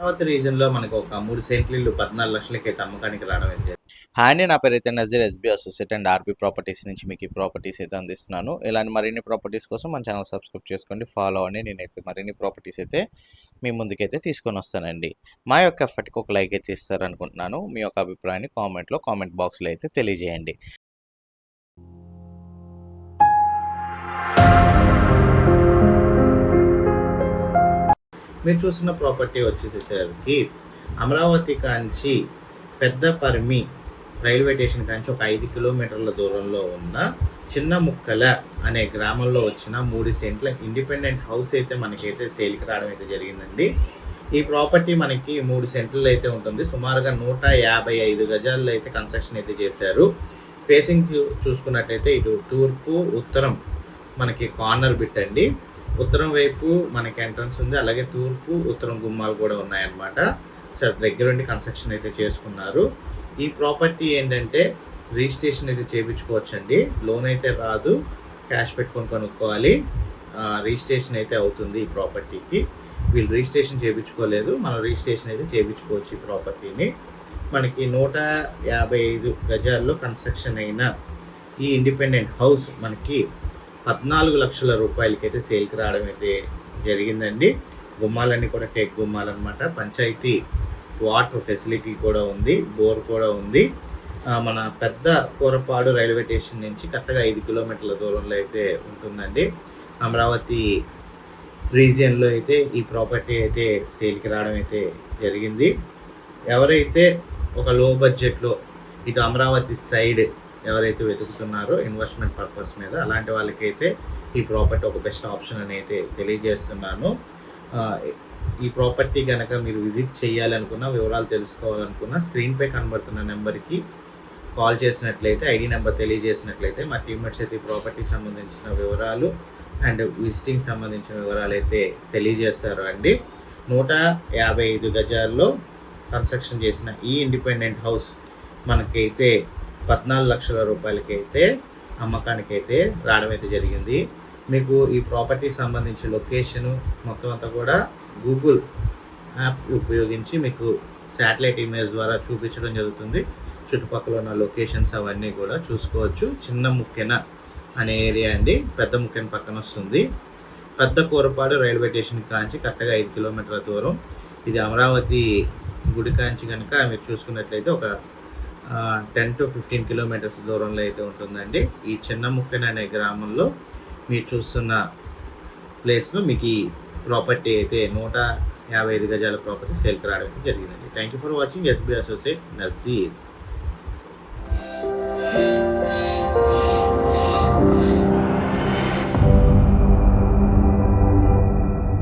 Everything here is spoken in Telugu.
అమరావతి రీజన్లో మనకు ఒక మూడు సెంట్లు ఇల్లు పద్నాలుగు లక్షలకి అయితే అమ్మకానికి రావడం అయితే హాయ్ అండి నా పేరు అయితే Nazeer SB associate and RB properties నుంచి మీకు ఈ ప్రాపర్టీస్ అయితే అందిస్తున్నాను. ఇలాంటి మరిన్ని ప్రాపర్టీస్ కోసం మన ఛానల్ సబ్స్క్రైబ్ చేసుకోండి ఫాలో అవ్వండి. నేనైతే మరిన్ని ప్రాపర్టీస్ అయితే మీ ముందుకైతే తీసుకొని వస్తానండి. మా యొక్క ఎఫర్ట్కి ఒక లైక్ అయితే ఇస్తారనుకుంటున్నాను. మీ యొక్క అభిప్రాయాన్ని కామెంట్లో కామెంట్ బాక్స్లో అయితే తెలియజేయండి. మీరు చూసిన ప్రాపర్టీ వచ్చేసేసరికి అమరావతి కాంచి పెద్ద పర్మి రైల్వే స్టేషన్ కాంచి ఒక ఐదు కిలోమీటర్ల దూరంలో ఉన్న చిన్న ముక్కల అనే గ్రామంలో వచ్చిన మూడు సెంట్ల ఇండిపెండెంట్ హౌస్ అయితే మనకైతే సేల్కి రావడం అయితే జరిగిందండి. ఈ ప్రాపర్టీ మనకి మూడు సెంట్లు అయితే ఉంటుంది. సుమారుగా నూట యాభై ఐదు గజాల్లో అయితే కన్స్ట్రక్షన్ అయితే చేశారు. ఫేసింగ్ చూ- చూసుకున్నట్టయితే ఇటు తూర్పు ఉత్తరం మనకి కార్నర్ బిట్ అండి. ఉత్తరం వైపు మనకి ఎంట్రన్స్ ఉంది అలాగే తూర్పు ఉత్తరం గుమ్మాలు కూడా ఉన్నాయన్నమాట. సో దగ్గరుండి కన్స్ట్రక్షన్ అయితే చేసుకున్నారు. ఈ ప్రాపర్టీ ఏంటంటే రిజిస్ట్రేషన్ అయితే చేయించుకోవచ్చండి. లోన్ అయితే రాదు క్యాష్ పెట్టుకొని కొనుక్కోవాలి. రిజిస్ట్రేషన్ అయితే అవుతుంది ఈ ప్రాపర్టీకి వీళ్ళు రిజిస్ట్రేషన్ చేయించుకోలేదు మనం రిజిస్ట్రేషన్ అయితే చేయించుకోవచ్చు ఈ ప్రాపర్టీని మనకి నూట యాభై ఐదు గజాల్లో కన్స్ట్రక్షన్ అయిన ఈ ఇండిపెండెంట్ హౌస్ మనకి పద్నాలుగు లక్షల రూపాయలకి అయితే సేల్కి రావడం అయితే జరిగిందండి. గుమ్మాలన్నీ కూడా టేక్ గుమ్మాలు అనమాట పంచాయతీ వాటర్ ఫెసిలిటీ కూడా ఉంది బోర్ కూడా ఉంది. మన పెద్ద కూరపాడు రైల్వే స్టేషన్ నుంచి కరెక్ట్గా ఐదు కిలోమీటర్ల దూరంలో అయితే ఉంటుందండి. అమరావతి రీజియన్లో అయితే ఈ ప్రాపర్టీ అయితే సేల్కి రావడం అయితే జరిగింది. ఎవరైతే ఒక లో బడ్జెట్లో ఇటు అమరావతి సైడ్ ఎవరైతే వెతుకుతున్నారో ఇన్వెస్ట్మెంట్ పర్పస్ మీద అలాంటి వాళ్ళకైతే ఈ ప్రాపర్టీ ఒక బెస్ట్ ఆప్షన్ అని అయితే తెలియజేస్తున్నాను. ఈ ప్రాపర్టీ కనుక మీరు విజిట్ చేయాలనుకున్నా వివరాలు తెలుసుకోవాలనుకున్నా స్క్రీన్పై కనబడుతున్న నెంబర్కి కాల్ చేసినట్లయితే ఐడి నెంబర్ తెలియజేసినట్లయితే మా టీమ్మేట్స్ అయితే ఈ ప్రాపర్టీకి సంబంధించిన వివరాలు అండ్ విజిటింగ్ సంబంధించిన వివరాలు అయితే తెలియజేస్తారు అండి. నూట యాభై ఐదు గజాల్లో కన్స్ట్రక్షన్ చేసిన ఈ ఇండిపెండెంట్ హౌస్ మనకైతే పద్నాలుగు లక్షల రూపాయలకి అయితే అమ్మకానికి అయితే రావడం అయితే జరిగింది. మీకు ఈ ప్రాపర్టీ సంబంధించి లొకేషను మొత్తం అంతా కూడా గూగుల్ యాప్ ఉపయోగించి మీకు శాటిలైట్ ఇమేజ్ ద్వారా చూపించడం జరుగుతుంది. చుట్టుపక్కల ఉన్న లొకేషన్స్ అవన్నీ కూడా చూసుకోవచ్చు. చిన్న ముక్కెన అనే ఏరియా అండి. పెద్ద ముక్కెన పక్కన వస్తుంది. పెద్ద కూరపాడు రైల్వే స్టేషన్ కాంచి కరెక్ట్గా ఐదు కిలోమీటర్ల దూరం. ఇది అమరావతి గుడి కాంచి కనుక మీరు చూసుకున్నట్లయితే ఒక టెన్ టు ఫిఫ్టీన్ కిలోమీటర్స్ దూరంలో అయితే ఉంటుందండి. ఈ చిన్న ముక్కన అనే గ్రామంలో మీరు చూస్తున్న ప్లేస్లో మీకు ఈ ప్రాపర్టీ అయితే నూట యాభై ఐదు గజాల ప్రాపర్టీ సేల్కి రావడం జరిగిందండి. Thank you for watching SB associate Nazeer